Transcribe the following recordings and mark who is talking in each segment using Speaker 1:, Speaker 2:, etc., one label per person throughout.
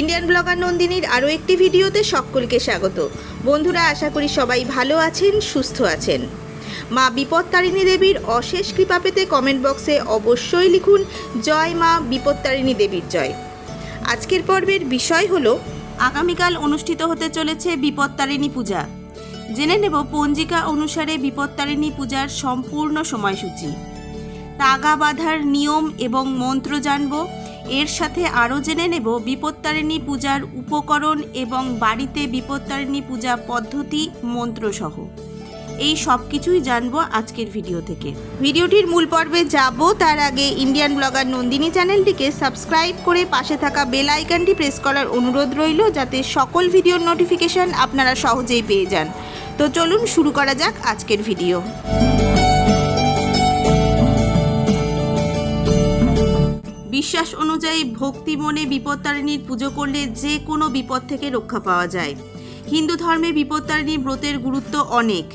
Speaker 1: Indian blogger নন্দিনীর আরও একটি ভিডিওতে সকলকে স্বাগত। বন্ধুরা, আশা করি সবাই ভালো আছেন, সুস্থ আছেন। মা বিপত্তারিণী দেবীর অশেষ কৃপা পেতে কমেন্ট বক্সে অবশ্যই লিখুন, জয় মা বিপত্তারিণী দেবীর জয়। আজকের পর্বের বিষয় হলো, আগামীকাল অনুষ্ঠিত হতে চলেছে বিপত্তারিণী পূজা। জেনে নেব পঞ্জিকা অনুসারে বিপত্তারিণী পূজার সম্পূর্ণ সময়সূচি। তাগা বাঁধার নিয়ম এবং মন্ত্র জানব এর সাথে আরও জেনে নেব বিপত্তারিণী পূজার উপকরণ এবং বাড়িতে বিপত্তারিণী পূজা পদ্ধতি, মন্ত্রসহ। এই সব কিছুই জানব আজকের ভিডিও থেকে। ভিডিওটির মূল পর্বে যাব, তার আগে ইন্ডিয়ান ব্লগার নন্দিনী চ্যানেলটিকে সাবস্ক্রাইব করে পাশে থাকা বেল আইকনটি প্রেস করার অনুরোধ রইল, যাতে সকল ভিডিওর নোটিফিকেশন আপনারা সহজেই পেয়ে যান। তো চলুন শুরু করা যাক আজকের ভিডিও। বিশ্বাস অনুযায়ী ভক্তি মনে বিপত্তারিণীর পুজো করলে যে কোনো বিপদ থেকে রক্ষা পাওয়া যায়। হিন্দু ধর্মে বিপত্তারিণী ব্রতের গুরুত্ব অনেক।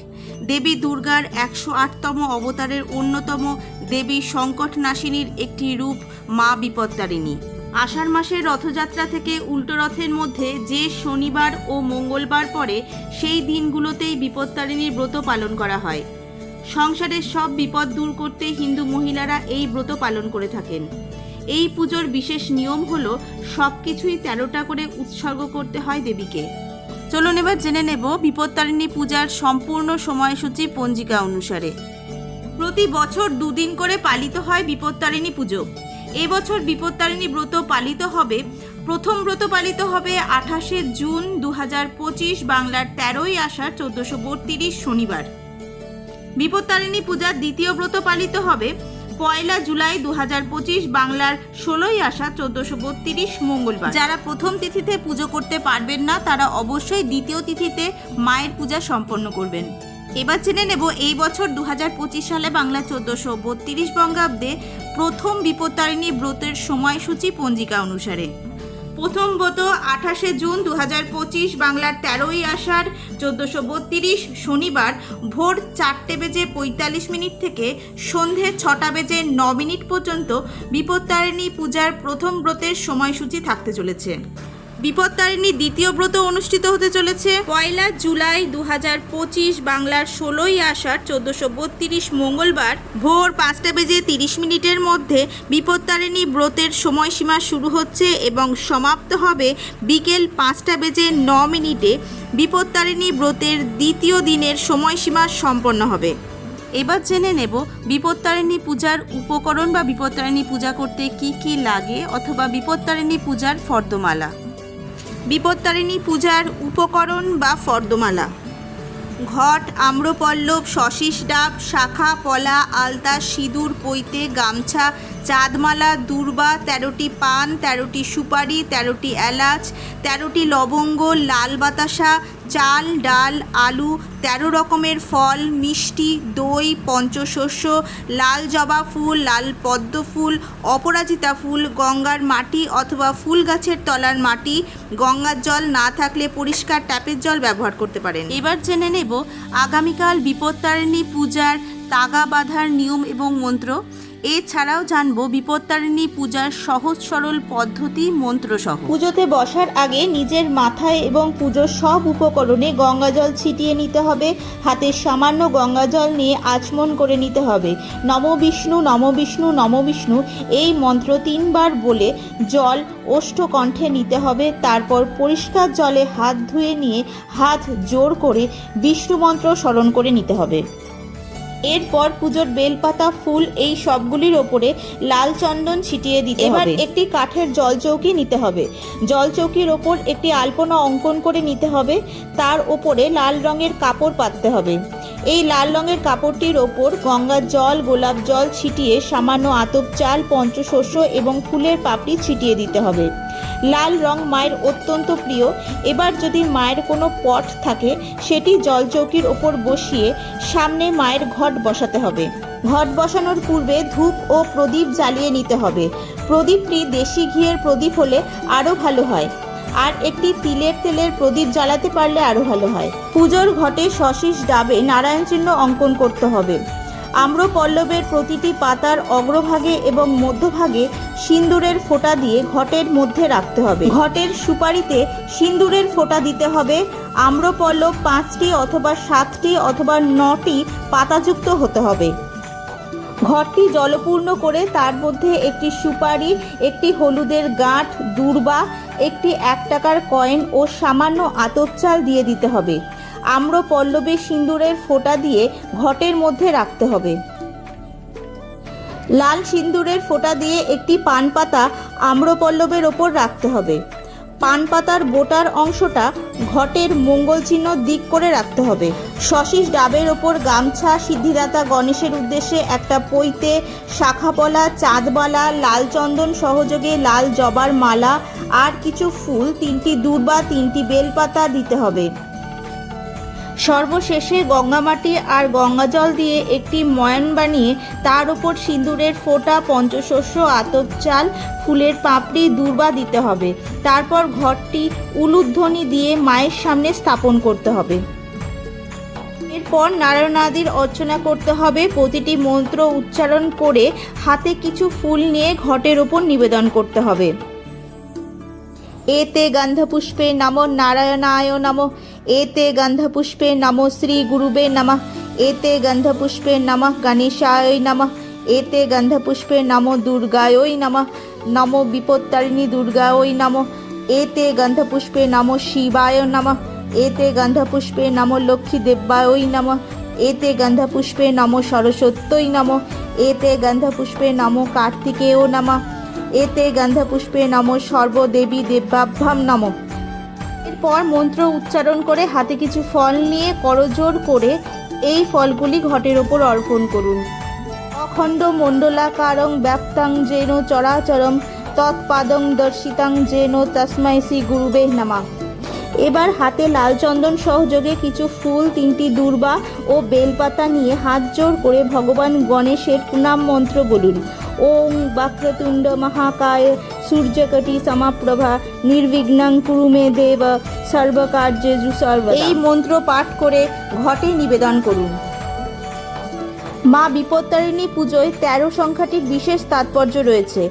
Speaker 1: দেবী দুর্গার একশো আটতম অবতারের অন্যতম দেবী সংকট নাশিনীর একটি রূপ মা বিপত্তারিণী। আষাঢ় মাসের রথযাত্রা থেকে উল্টো রথের মধ্যে যে শনিবার ও মঙ্গলবার পরে সেই দিনগুলোতেই বিপত্তারিণীর ব্রত পালন করা হয়। সংসারের সব বিপদ দূর করতে হিন্দু মহিলারা এই ব্রত পালন করে থাকেন। এই পুজোর বিশেষ নিয়ম হলো সব কিছুই তেরোটা করে উৎসর্গ করতে হয় দেবীকে। চলুন এবার জেনে নেব বিপত্তারিণী পূজার সম্পূর্ণ সময়সূচি পঞ্জিকা অনুসারে। প্রতি বছর দুদিন করে পালিত হয় বিপত্তারিণী পুজো। এবছর বিপত্তারিণী ব্রত পালিত হবে, প্রথম ব্রত পালিত হবে আঠাশে জুন দু হাজার পঁচিশ বাংলার তেরোই আষাঢ় চোদ্দশো শনিবার। বিপত্তারিণী পূজার দ্বিতীয় ব্রত পালিত হবে পয়লা জুলাই দু হাজার পঁচিশ বাংলার ষোলোই আসা চোদ্দশো বত্রিশ মঙ্গলবার। যারা প্রথম তিথিতে পুজো করতে পারবেন না, তারা অবশ্যই দ্বিতীয় তিথিতে মায়ের পূজা সম্পন্ন করবেন। এবার জেনে নেব এই বছর দু হাজার পঁচিশ সালে বাংলা চোদ্দশো বত্রিশ বঙ্গাব্দে প্রথম বিপত্তারিণী ব্রতের সময়সূচি পঞ্জিকা অনুসারে। প্রথম ব্রত আঠাশে জুন দু হাজার পঁচিশ বাংলার তেরোই আষাঢ় চোদ্দোশো বত্রিশ শনিবার ভোর চারটে বেজে পঁয়তাল্লিশ মিনিট থেকে সন্ধে ছটা বেজে ন মিনিট পর্যন্ত বিপত্তারিণী পূজার প্রথম ব্রতের সময়সূচি থাকতে চলেছে। বিপত্তারিণী দ্বিতীয় ব্রত অনুষ্ঠিত হতে চলেছে। পয়লা জুলাই দু হাজার পঁচিশ বাংলার ষোলোই আষাঢ় চোদ্দোশো বত্রিশ মঙ্গলবার ভোর পাঁচটা বেজে তিরিশ মিনিটের মধ্যে বিপত্তারিণী ব্রতের সময়সীমা শুরু হচ্ছে এবং সমাপ্ত হবে বিকেল পাঁচটা বেজে ন মিনিটে। বিপত্তারিণী ব্রতের দ্বিতীয় দিনের সময়সীমা সম্পন্ন হবে। এবার জেনে নেব বিপত্তারিণী পূজার উপকরণ বা বিপত্তারিণী পূজা করতে কি কি লাগে অথবা বিপত্তারিণী পূজার ফর্দমালা। বিপত্তারিণী পূজার উপকরণ বা ফর্দমালা। ঘট, আম্রপল্লব, শশীষ ডাব, শাখা, পলা, আলতা, সিঁদুর, পৈতে, গামছা, চাঁদমালা, দূর্বা, তেরোটি পান, তেরোটি সুপারি, তেরোটি এলাচ, তেরোটি লবঙ্গ, লাল বাতাসা চাল, ডাল, আলু, তেরো রকমের ফল, মিষ্টি, দই, পঞ্চশস্য, লাল জবা ফুল, লাল পদ্ম ফুল, অপরাজিতা ফুল, গঙ্গার মাটি অথবা ফুল গাছের তলার মাটি। গঙ্গার জল না থাকলে পরিষ্কার ট্যাপের জল ব্যবহার করতে পারেন। এবার জেনে নেব আগামীকাল বিপত্তারিণী পূজার তাগা বাঁধার নিয়ম এবং মন্ত্র। এছাড়াও জানব বিপত্তারিণী পূজার সহজ সরল পদ্ধতি মন্ত্রসহ।
Speaker 2: পুজোতে বসার আগে নিজের মাথায় এবং পুজোর সব উপকরণে গঙ্গাজল ছিটিয়ে নিতে হবে। হাতে সামান্য গঙ্গাজল নিয়ে আচমন করে নিতে হবে। নম বিষ্ণু নম বিষ্ণু নম বিষ্ণু এই মন্ত্র তিনবার বলে জল ওষ্ঠকণ্ঠে নিতে হবে। তারপর পরিষ্কার জলে হাত ধুয়ে নিয়ে হাত জোর করে বিষ্ণু মন্ত্র স্মরণ করে নিতে হবে। এরপর পুজোর বেলপাতা ফুল এই সবগুলির ওপরে লাল চন্দন ছিটিয়ে দিতে এবার একটি কাঠের জল চৌকি নিতে হবে। জল চৌকির ওপর একটি আলপনা অঙ্কন করে নিতে হবে। তার ওপরে লাল রঙের কাপড় পাততে হবে। এই লাল রঙের কাপড়টির ওপর গঙ্গার জল, গোলাপ জল ছিটিয়ে সামান্য আতপ চাল, পঞ্চশস্য এবং ফুলের পাপড়ি ছিটিয়ে দিতে হবে। লাল রং মায়ের অত্যন্ত প্রিয়। এবার যদি মায়ের কোনো পট থাকে, সেটি জলচৌকির ওপর বসিয়ে সামনে মায়ের ঘট বসাতে হবে। ঘট বসানোর পূর্বে ধূপ ও প্রদীপ জ্বালিয়ে নিতে হবে। প্রদীপটি দেশি ঘিয়ের প্রদীপ হলে আরও ভালো হয়। আর একটি তিলের তেলের প্রদীপ জ্বালাতে পারলে আরও ভালো হয়। পুজোর ঘটে শশীষ ডাবে নারায়ণ চিহ্ন অঙ্কন করতে হবে। আম্রপল্লবের প্রতিটি পাতার অগ্রভাগে এবং মধ্যভাগে সিন্দুরের ফোঁটা দিয়ে ঘটের মধ্যে রাখতে হবে। ঘটের সুপারিতে সিন্দুরের ফোঁটা দিতে হবে। আম্রপল্লব পাঁচটি অথবা সাতটি অথবা নটি পাতাযুক্ত হতে হবে। ঘরটি জলপূর্ণ করে তার মধ্যে একটি সুপারি, একটি হলুদের গাঁঠ দূর্বা একটি এক টাকার কয়েন ও সামান্য আতপ চাল দিয়ে দিতে হবে। আম্র পল্লবে সিন্দুরের ফোঁটা দিয়ে ঘটের মধ্যে রাখতে হবে। লাল সিঁদুরের ফোঁটা দিয়ে একটি পান পাতা আম্রপল্লবের ওপর রাখতে হবে। পান পাতার বোটার অংশটা ঘটের মঙ্গল চিহ্ন দিক করে রাখতে হবে। শশীষ ডাবের ওপর গামছা, সিদ্ধিদাতা গণেশের উদ্দেশ্যে একটা পৈতে, শাখাপলা, চাঁদবালা লাল চন্দন সহযোগে লাল জবার মালা, আর কিছু ফুল, তিনটি দূর্বা, তিনটি বেলপাতা দিতে হবে। সর্বশেষে গঙ্গামাটি আর গঙ্গাজল দিয়ে একটি ময়ান বানিয়ে তার উপর সিঁদুরের ফোঁটা, পঞ্চশস্য, আতপ চাল, ফুলের পাপড়ি, দূর্বা দিতে হবে। তারপর ঘরটি উলুধ্বনি দিয়ে মায়ের সামনে স্থাপন করতে হবে। এরপর নারায়ণাদির অর্চনা করতে হবে। প্রতিটি মন্ত্র উচ্চারণ করে হাতে কিছু ফুল নিয়ে ঘটের ওপর নিবেদন করতে হবে। এতে গন্ধপুষ্পে নম নারায়ণায় নম। এতে গন্ধপুষ্পে নম শ্রী গুরুবে নমঃ এতে গন্ধপুষ্পে নমঃ গণেশায় নমঃ এতে গন্ধপুষ্পে নম দুর্গায় নমঃ নম বিপত্তারিণী দুর্গায় নমঃ এতে গন্ধপুষ্পে নম শিবায় নমঃ এতে গন্ধপুষ্পে নম লক্ষ্মী দেব্যায় নমঃ এতে গন্ধপুষ্পে নম সরস্বত্যই নমঃ এতে গন্ধপুষ্পে নম কার্তিকেয় নমঃ এতে গন্ধপুষ্পে নম সর্বদেবী দেব্যাভ্যাম নম এরপর মন্ত্র উচ্চারণ করে হাতে কিছু ফল নিয়ে করজোর করে এই ফলগুলি ঘটের ওপর অর্পণ করুন। অখণ্ড মণ্ডলাকারং ব্যাপ্তাং যেন চরাচরম, তৎপাদং দর্শিতাং যেন তস্মাই শ্রী গুরুবে নামা। এবার হাতে লাল চন্দন সহযোগে কিছু ফুল, তিনটি দূর্বা ও বেলপাতা নিয়ে হাত জোর করে ভগবান গণেশের প্রণাম মন্ত্র বলুন। ওং বাক্রতুণ্ড মহাকায় সূর্যকটি সমাপ্রভা, নির্বিঘ্নং কুরু মে দেব সর্বকার্যে সর্ব এই মন্ত্র পাঠ করে ঘটে নিবেদন করুন। মা বিপত্তারিণী পুজোয় তেরো সংখ্যাটির বিশেষ তাৎপর্য রয়েছে।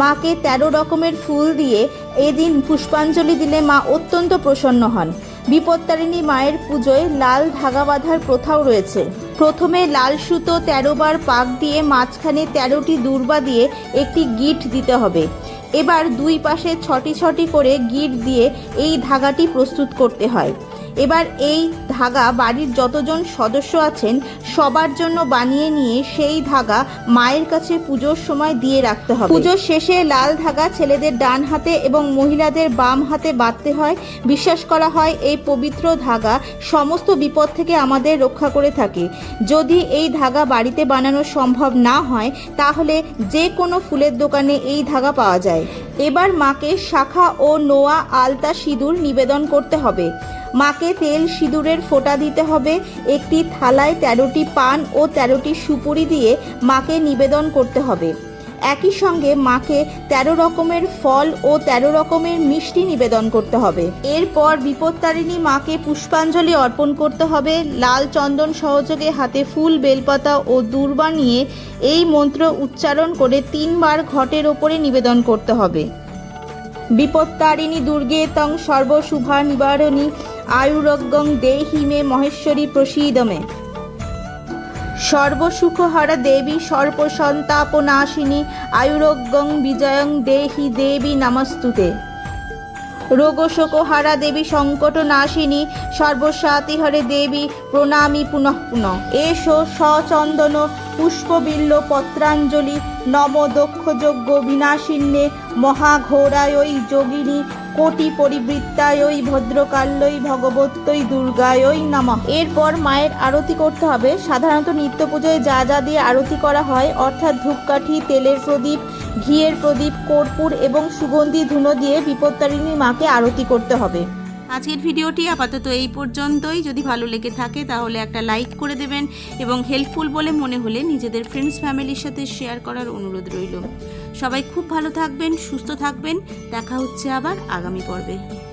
Speaker 2: মাকে তেরো রকমের ফুল দিয়ে এদিন পুষ্পাঞ্জলি দিলে মা অত্যন্ত প্রসন্ন হন। বিপত্তারিণী মায়ের পুজোয় লাল ধাগা বাঁধার প্রথাও রয়েছে। প্রথমে লাল সুতো তেরো বার পাক দিয়ে মাঝখানে তেরোটি দূর্বা দিয়ে একটি গিট দিতে হবে। এবার দুই পাশে ছটি ছটি করে গিট দিয়ে এই ধাগাটি প্রস্তুত করতে হয়। এবার এই ধাগা বাড়ির যতজন সদস্য আছেন সবার জন্য বানিয়ে নিয়ে সেই ধাগা মায়ের কাছে পুজোর সময় দিয়ে রাখতে হবে। পুজোর শেষে লাল ধাগা ছেলেদের ডান হাতে এবং মহিলাদের বাম হাতে বাঁধতে হয়। বিশ্বাস করা হয় এই পবিত্র ধাগা সমস্ত বিপদ থেকে আমাদের রক্ষা করে থাকে। যদি এই ধাগা বাড়িতে বানানো সম্ভব না হয়, তাহলে যে কোনো ফুলের দোকানে এই ধাগা পাওয়া যায়। এবার মাকে শাখা ও নোয়া আলতা সিঁদুর নিবেদন করতে হবে। মাকে তেল সিঁদুরের ফোঁটা দিতে হবে। একটি থালায় তেরোটি পান ও তেরোটি সুপুরি দিয়ে মাকে নিবেদন করতে হবে। একই সঙ্গে মাকে তেরো রকমের ফল ও তেরো রকমের মিষ্টি নিবেদন করতে হবে। এরপর বিপত্তারিণী মাকে পুষ্পাঞ্জলি অর্পণ করতে হবে। লাল চন্দন সহযোগে হাতে ফুল, বেলপাতা ও দূর্বা নিয়ে এই মন্ত্র উচ্চারণ করে তিনবার ঘটের ওপরে নিবেদন করতে হবে। বিপত্তারিণী দুর্গে তং সর্বশুভা নিবারণী আয়ুরজ্ঞং দেহি মে মহেশ্বরী প্রসীদমে। সর্বসুখহরা দেবী সর্বসন্তাপনাশিনী আয়ুরজ্ঞং বিজয়ং দেহি দেবী নমস্তুতে। রোগশোকহারা দেবী সংকট নাশিনী সর্বসাতিহরে দেবী, প্রণামী পুনঃ পুনঃ। এসো সচন্দন, পুষ্পবিল্ল, পত্রাঞ্জলি, নম দক্ষ যজ্ঞ বিনাশিন্যে মহাঘোরায়ই যোগিনী, কোটি পরিবৃত্তায়ই ভদ্রকাল্যই ভগবত্যই দুর্গায়ই নমঃ। এরপর মায়ের আরতি করতে হবে। সাধারণত নিত্য পুজোয় যা যা দিয়ে আরতি করা হয়, অর্থাৎ ধূপকাঠি, তেলের প্রদীপ ঘিয়ের প্রদীপ, কর্পূর এবং সুগন্ধি ধুনো দিয়ে বিপত্তারিণী মাকে আরতি করতে হবে।
Speaker 1: আজকের ভিডিওটি আপাতত এই পর্যন্তই। যদি ভালো লেগে থাকে তাহলে একটা লাইক করে দেবেন এবং হেল্পফুল বলে মনে হলে নিজেদের ফ্রেন্ডস ফ্যামিলির সাথে শেয়ার করার অনুরোধ রইল। সবাই খুব ভালো থাকবেন, সুস্থ থাকবেন। দেখা হচ্ছে আবার আগামী পর্বে।